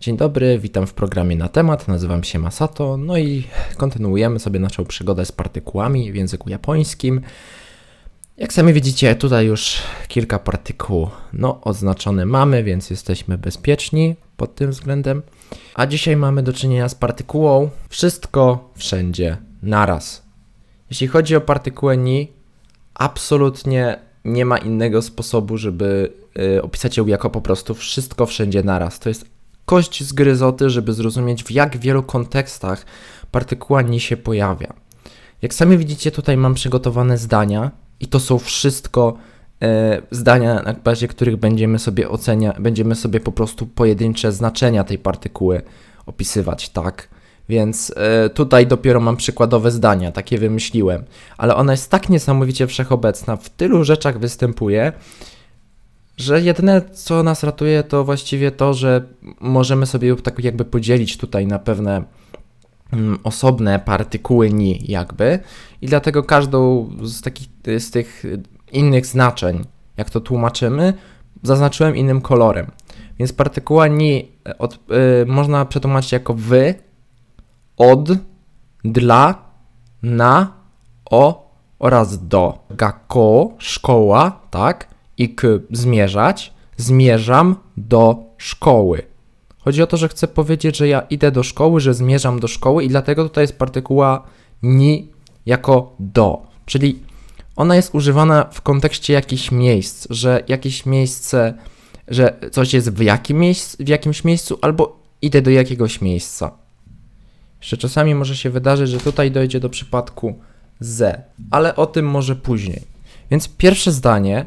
Dzień dobry, witam w programie na temat. Nazywam się Masato, no i kontynuujemy sobie naszą przygodę z partykułami w języku japońskim. Jak sami widzicie, tutaj już kilka partykuł no, odznaczone mamy, więc jesteśmy bezpieczni pod tym względem. A dzisiaj mamy do czynienia z partykułą wszystko wszędzie naraz. Jeśli chodzi o partykułę ni, absolutnie nie ma innego sposobu, żeby y, opisać ją jako po prostu wszystko wszędzie naraz. To jest kość z gryzoty, żeby zrozumieć w jak wielu kontekstach partykuła ni się pojawia. Jak sami widzicie, tutaj mam przygotowane zdania i to są wszystko e, zdania, na bazie których będziemy sobie ocenia, będziemy sobie po prostu pojedyncze znaczenia tej partykuły opisywać, tak? Więc e, tutaj dopiero mam przykładowe zdania, takie wymyśliłem, ale ona jest tak niesamowicie wszechobecna, w tylu rzeczach występuje, że jedyne co nas ratuje to właściwie to, że możemy sobie tak jakby podzielić tutaj na pewne mm, osobne partykuły ni jakby i dlatego każdą z takich z tych innych znaczeń, jak to tłumaczymy, zaznaczyłem innym kolorem. Więc partykuła ni od, y, można przetłumaczyć jako wy, od, dla, na, o oraz do. Gako, szkoła, tak? I k, zmierzać. Zmierzam do szkoły. Chodzi o to, że chcę powiedzieć, że ja idę do szkoły, że zmierzam do szkoły i dlatego tutaj jest partykuła ni jako do. Czyli ona jest używana w kontekście jakichś miejsc, że jakieś miejsce, że coś jest w, jakim miejsc, w jakimś miejscu albo idę do jakiegoś miejsca. Jeszcze czasami może się wydarzyć, że tutaj dojdzie do przypadku ze, ale o tym może później. Więc pierwsze zdanie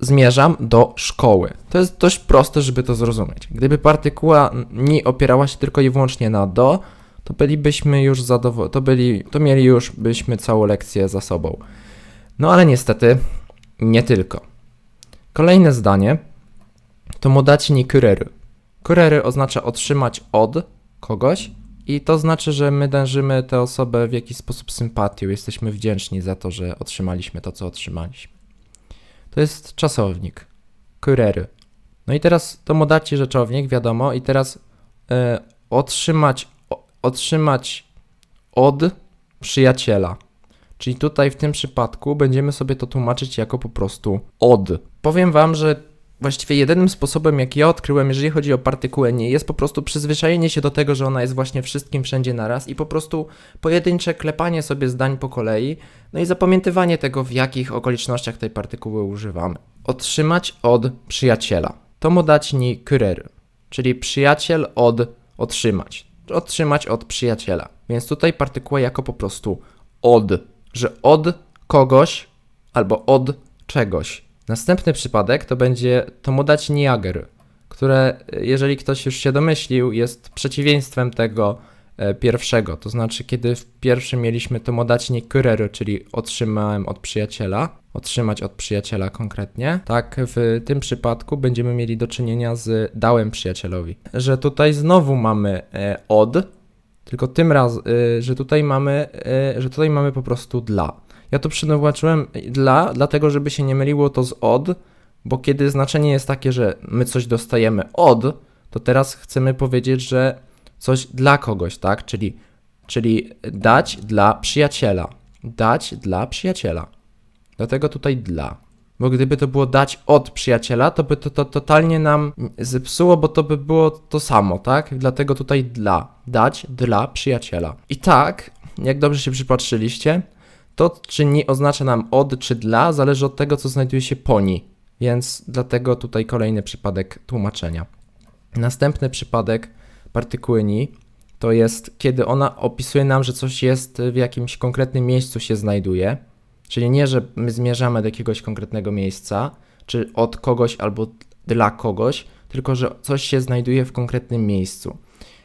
zmierzam do szkoły. To jest dość proste, żeby to zrozumieć. Gdyby partykuła nie opierała się tylko i wyłącznie na do, to bylibyśmy już zadowoleni, to, byli, to mieli już byśmy całą lekcję za sobą. No ale niestety nie tylko. Kolejne zdanie to modaci ni kureru. Kureru oznacza otrzymać od kogoś i to znaczy, że my dążymy tę osobę w jakiś sposób sympatią, jesteśmy wdzięczni za to, że otrzymaliśmy to, co otrzymaliśmy. To jest czasownik. Kureru. No i teraz to modaci rzeczownik, wiadomo, i teraz e, otrzymać, o, otrzymać od przyjaciela. Czyli tutaj w tym przypadku będziemy sobie to tłumaczyć jako po prostu od. Powiem Wam, że właściwie jedynym sposobem, jaki ja odkryłem, jeżeli chodzi o partykułę nie, jest po prostu przyzwyczajenie się do tego, że ona jest właśnie wszystkim wszędzie naraz i po prostu pojedyncze klepanie sobie zdań po kolei, no i zapamiętywanie tego, w jakich okolicznościach tej partykuły używamy. Otrzymać od przyjaciela. To ni kureru, czyli przyjaciel od otrzymać. Otrzymać od przyjaciela. Więc tutaj partykuła jako po prostu od że od kogoś albo od czegoś. Następny przypadek to będzie Tomodachi Niager, które, jeżeli ktoś już się domyślił, jest przeciwieństwem tego e, pierwszego. To znaczy, kiedy w pierwszym mieliśmy Tomodachi ni kureru, czyli otrzymałem od przyjaciela, otrzymać od przyjaciela konkretnie, tak w tym przypadku będziemy mieli do czynienia z dałem przyjacielowi. Że tutaj znowu mamy e, od, tylko tym razem, że tutaj mamy, że tutaj mamy po prostu dla. Ja to przetłumaczyłem dla, dlatego żeby się nie myliło to z od, bo kiedy znaczenie jest takie, że my coś dostajemy od, to teraz chcemy powiedzieć, że coś dla kogoś, tak? Czyli, czyli dać dla przyjaciela. Dać dla przyjaciela. Dlatego tutaj dla. Bo gdyby to było dać od przyjaciela, to by to, to totalnie nam zepsuło, bo to by było to samo, tak? Dlatego tutaj dla. Dać dla przyjaciela. I tak, jak dobrze się przypatrzyliście, to czy nie oznacza nam od czy dla, zależy od tego, co znajduje się po ni. Więc dlatego tutaj kolejny przypadek tłumaczenia. Następny przypadek partykuły ni to jest, kiedy ona opisuje nam, że coś jest w jakimś konkretnym miejscu się znajduje Czyli nie, że my zmierzamy do jakiegoś konkretnego miejsca, czy od kogoś albo dla kogoś, tylko że coś się znajduje w konkretnym miejscu.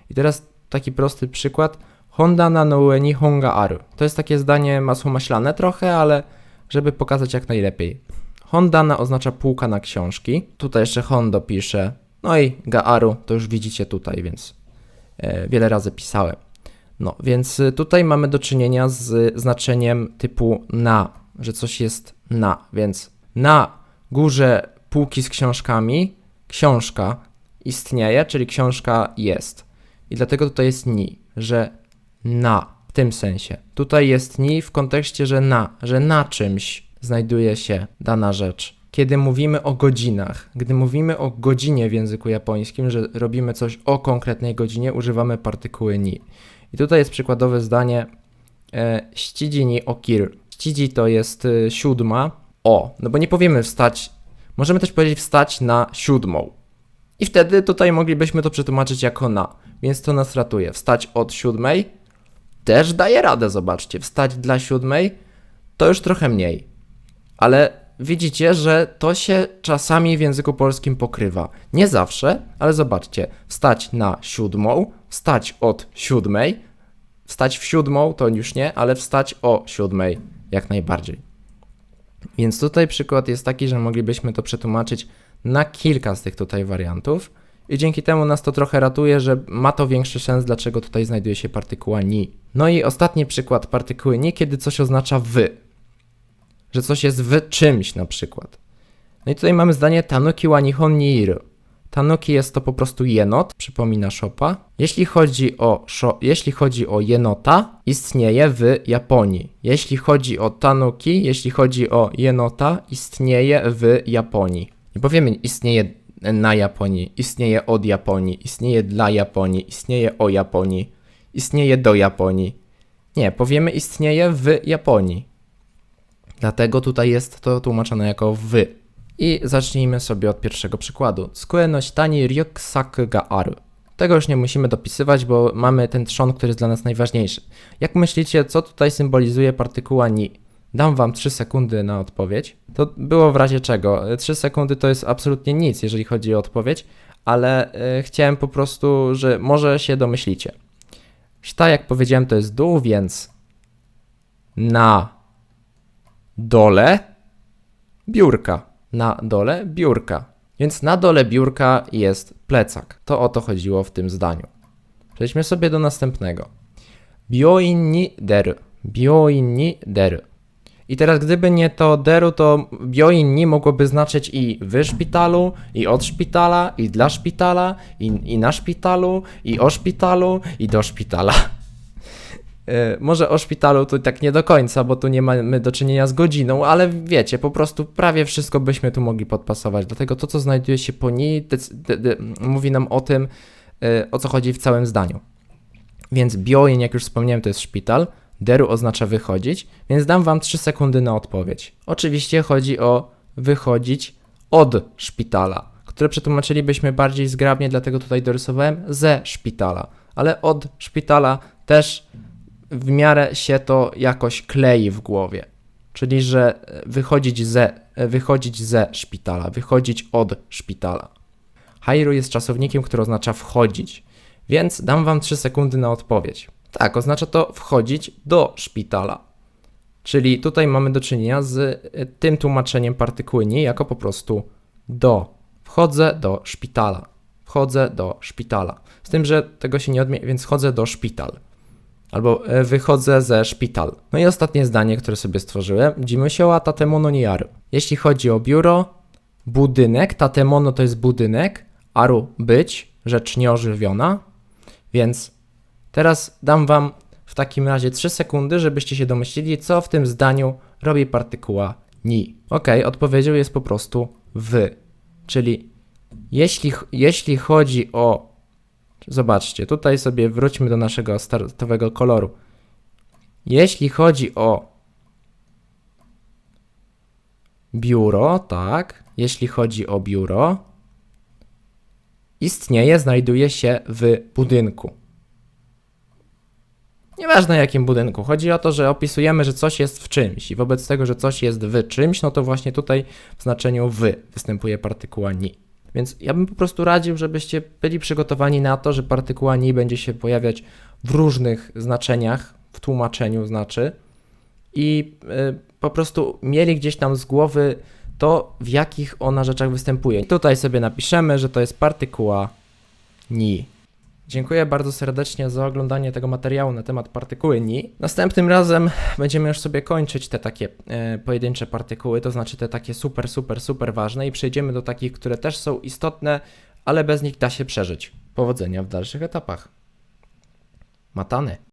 I teraz taki prosty przykład. Honda na noue honga aru. To jest takie zdanie masło maślane trochę, ale żeby pokazać jak najlepiej. Hondana oznacza półka na książki. Tutaj jeszcze Hondo pisze. No i gaaru to już widzicie tutaj, więc e, wiele razy pisałem. No, więc y, tutaj mamy do czynienia z znaczeniem typu na, że coś jest na, więc na górze półki z książkami, książka istnieje, czyli książka jest. I dlatego tutaj jest ni, że na, w tym sensie. Tutaj jest ni w kontekście, że na, że na czymś znajduje się dana rzecz. Kiedy mówimy o godzinach, gdy mówimy o godzinie w języku japońskim, że robimy coś o konkretnej godzinie, używamy partykuły ni. I tutaj jest przykładowe zdanie e, ścidzi ni okir. Ścidzi to jest e, siódma o, no bo nie powiemy wstać, możemy też powiedzieć wstać na siódmą. I wtedy tutaj moglibyśmy to przetłumaczyć jako na, więc to nas ratuje. Wstać od siódmej też daje radę, zobaczcie. Wstać dla siódmej to już trochę mniej. Ale widzicie, że to się czasami w języku polskim pokrywa. Nie zawsze, ale zobaczcie. Wstać na siódmą, wstać od siódmej, wstać w siódmą to już nie, ale wstać o siódmej jak najbardziej. Więc tutaj przykład jest taki, że moglibyśmy to przetłumaczyć na kilka z tych tutaj wariantów i dzięki temu nas to trochę ratuje, że ma to większy sens, dlaczego tutaj znajduje się partykuła ni. No i ostatni przykład partykuły ni, kiedy coś oznacza wy, że coś jest w czymś na przykład. No i tutaj mamy zdanie tanuki wa nihon ni iru. Tanuki jest to po prostu jenot, przypomina Shopa. Jeśli chodzi o, szo, jeśli chodzi o jenota, istnieje w Japonii. Jeśli chodzi o tanuki, jeśli chodzi o jenota, istnieje w Japonii. Nie powiemy istnieje na Japonii, istnieje od Japonii, istnieje dla Japonii, istnieje o Japonii, istnieje do Japonii. Nie, powiemy istnieje w Japonii. Dlatego tutaj jest to tłumaczone jako wy. I zacznijmy sobie od pierwszego przykładu. Skue no shitani ryuksaku ga aru. Tego już nie musimy dopisywać, bo mamy ten trzon, który jest dla nas najważniejszy. Jak myślicie, co tutaj symbolizuje partykuła ni? Dam wam 3 sekundy na odpowiedź. To było w razie czego. 3 sekundy to jest absolutnie nic, jeżeli chodzi o odpowiedź, ale y, chciałem po prostu, że może się domyślicie. Szta, jak powiedziałem, to jest dół, więc na dole biurka. Na dole biurka. Więc na dole biurka jest plecak. To o to chodziło w tym zdaniu. Przejdźmy sobie do następnego. Byoin ni deru. Byoin ni deru. I teraz gdyby nie to deru, to byoin ni mogłoby znaczyć i w szpitalu, i od szpitala, i dla szpitala, i, i na szpitalu, i o szpitalu, i do szpitala. E, Może o szpitalu to tak nie do końca, bo tu nie mamy do czynienia z godziną, ale wiecie, po prostu prawie wszystko byśmy tu mogli podpasować. Dlatego to, co znajduje się po niej, mówi nam o tym, e, o co chodzi w całym zdaniu. Więc bioin, jak już wspomniałem, to jest szpital, deru oznacza wychodzić, więc dam wam 3 sekundy na odpowiedź. Oczywiście chodzi o wychodzić od szpitala, które przetłumaczylibyśmy bardziej zgrabnie, dlatego tutaj dorysowałem ze szpitala, ale od szpitala też w miarę się to jakoś klei w głowie. Czyli, że wychodzić ze, wychodzić ze szpitala, wychodzić od szpitala. Hairu jest czasownikiem, który oznacza wchodzić, więc dam wam 3 sekundy na odpowiedź. Tak, oznacza to wchodzić do szpitala. Czyli tutaj mamy do czynienia z y, tym tłumaczeniem partykuły nie jako po prostu do. Wchodzę do szpitala. Wchodzę do szpitala. Z tym, że tego się nie odmienia, więc wchodzę do szpital. Albo e, wychodzę ze szpital. No i ostatnie zdanie, które sobie stworzyłem. Jimushowa tatemono ni aru. Jeśli chodzi o biuro, budynek, tatemono to jest budynek, aru być, rzecz nieożywiona. Więc teraz dam wam w takim razie 3 sekundy, żebyście się domyślili, co w tym zdaniu robi partykuła ni. Ok, odpowiedzią jest po prostu wy. Czyli jeśli, jeśli chodzi o Zobaczcie, tutaj sobie wróćmy do naszego startowego koloru. Jeśli chodzi o biuro, tak, jeśli chodzi o biuro, istnieje, znajduje się w budynku. Nieważne jakim budynku, chodzi o to, że opisujemy, że coś jest w czymś i wobec tego, że coś jest w czymś, no to właśnie tutaj w znaczeniu wy występuje partykuła ni. Więc ja bym po prostu radził, żebyście byli przygotowani na to, że partykuła ni będzie się pojawiać w różnych znaczeniach, w tłumaczeniu znaczy, i y, po prostu mieli gdzieś tam z głowy to, w jakich ona rzeczach występuje. I tutaj sobie napiszemy, że to jest partykuła ni. Dziękuję bardzo serdecznie za oglądanie tego materiału na temat partykuły ni. Następnym razem będziemy już sobie kończyć te takie e, pojedyncze partykuły, to znaczy te takie super, super, super ważne i przejdziemy do takich, które też są istotne, ale bez nich da się przeżyć. Powodzenia w dalszych etapach. Matane.